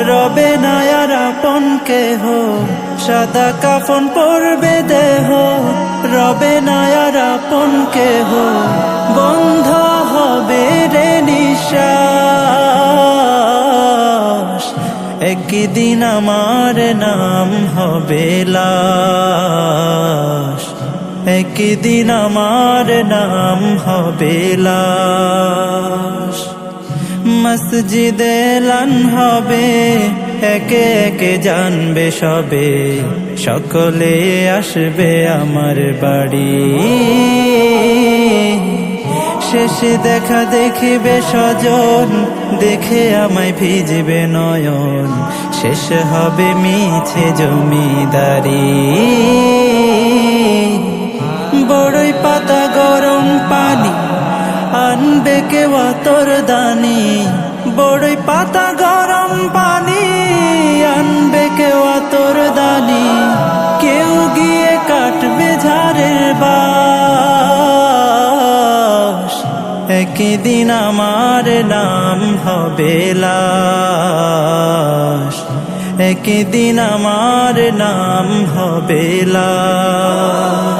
রবে নায়ার আপন কেহ, সাদা কাফন পরবে দেহ। রবে নায়ার আপন কেহ, বন্ধ হবে রে নিশ্বাস। একদিন আমার নাম হবে লাশ। একদিন আমার নাম হবে লাশ। মসজিদে লান হবে। একে একে জানবে সবে। সকলে আসবে আমার বাড়ি। শেষে দেখা দেখিবে স্বজন, দেখে আমায় ভিজবে নয়ন। শেষ হবে মিছে জমিদারি। বড়ই পাতা গরম পানি কেউ তোর দানি, বড়ই পাতা গরম পানি, আনবে কেউ তোর দানি, কেউ গিয়ে কাটবে ঝাড়ের বাস। একদিন আমার নাম হবে লাশ। একদিন আমার নাম হবে লাশ।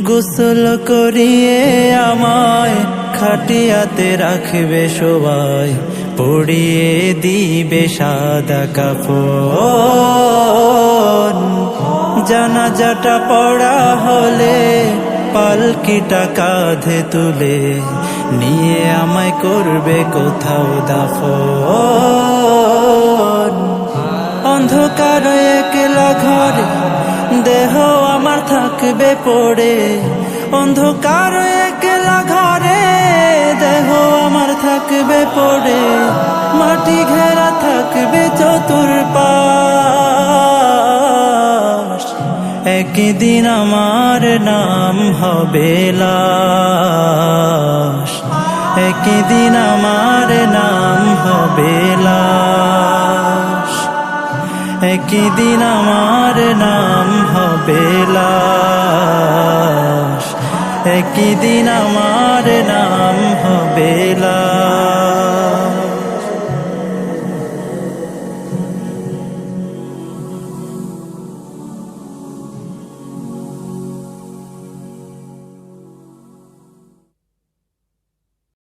গোসল করিয়ে আমায় খাটিয়াতে রাখবে সবাই, পড়িয়ে দিবে সাদা কাপড় জানাজাটা পড়া হলে পালকিটা কাঁধে তুলে নিয়ে আমায় করবে কোথাও দাফন। অন্ধকার একলা ঘরে থাকবে পড়ে। অন্ধকার একলা ঘরে, দেহ আমার থাকবে পড়ে। মাটি ঘেরা থাকবে চতুর্পাশ। একদিন আমার নাম হবে লাশ। একদিন আমার নাম হবে লাশ। একদিন আমার নাম একদিন আমার নাম হবে